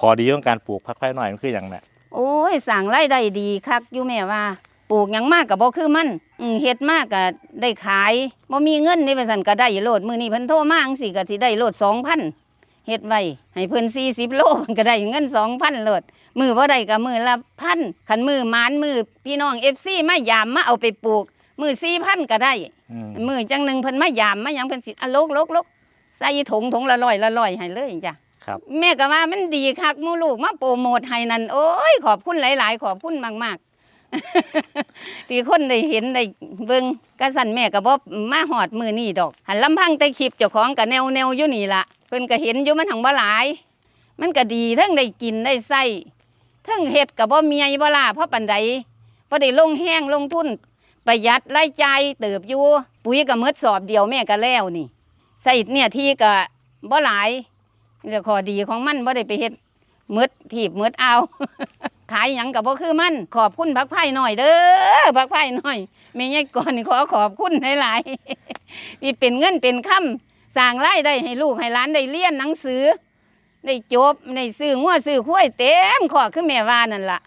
ขอดีของการปลูกพักไผ่น้อยมันคืออย่างน่ะโอ้ยสั่งรายได้ดีคักอยู่แม่ว่า ปลูกหยังมากก็บ่คือมันอืมเฮ็ดมากก็ได้ขายบ่มีเงินนี่ว่าซั่นก็ได้โลดมื้อนี้เพิ่นโทรมาจังซี่ก็สิได้โลด2,000เฮ็ดไว้ให้เพิ่น40โลมันก็ได้เงิน2,000โลดมือบ่ได้ก็มือละพันคันมือหมานมือพี่น้อง FC มายามมาเอาไปปลูก มือ4,000ก็ได้ อืมมือจังหนึ่งเพิ่นมายามมาหยังเพิ่นสิอะลกลกลกใส่ถุงถุงละร้อยละร้อยให้เลยจ้ะ ครับแม่ก็ว่ามันดีคักหมู่ลูกมาโปรโมทให้นั่นโอ้ยขอบคุณหลาย ๆ ขอบคุณมากๆ ที่คนได้เห็นได้เบิ่งกะสั่นแม่ก็บ่มาฮอดมือนี่ดอก หันลำพังแต่คลิปเจ้าของก็แนวแนวๆอยู่นี่ล่ะเพิ่นก็เห็นอยู่มันหังบ่หลาย มันก็ดีทั้งได้กินได้ใส่ทั้งเฮ็ดก็บ่เมียบ่ล่ะเพราะปานใดบ่ได้ลงแห้งลงทุน ประหยัดรายจ่ายเติบอยู่ปุ๋ยก็หมืดสอบเดียวแม่ก็แล้วนี่ใส่เนี่ยที่ก็บ่หลาย เรื่องข้อดีของมันบ่ได้ไปเฮ็ดมืดถีบมืดเอา ขายหยังกับ่คือมัน ขอบคุณพักไผ่หน่อยเด้อพักไผ่หน่อยแม่ยายก่อนขอขอบคุณหลายๆนี่เป็นเงินเป็นคำสร้างรายได้ให้ลูกให้หลานได้เรียนหนังสือ ได้จบได้ซื้องัวซื้อควายเต็มขอคือแม่ว่านั่นล่ะ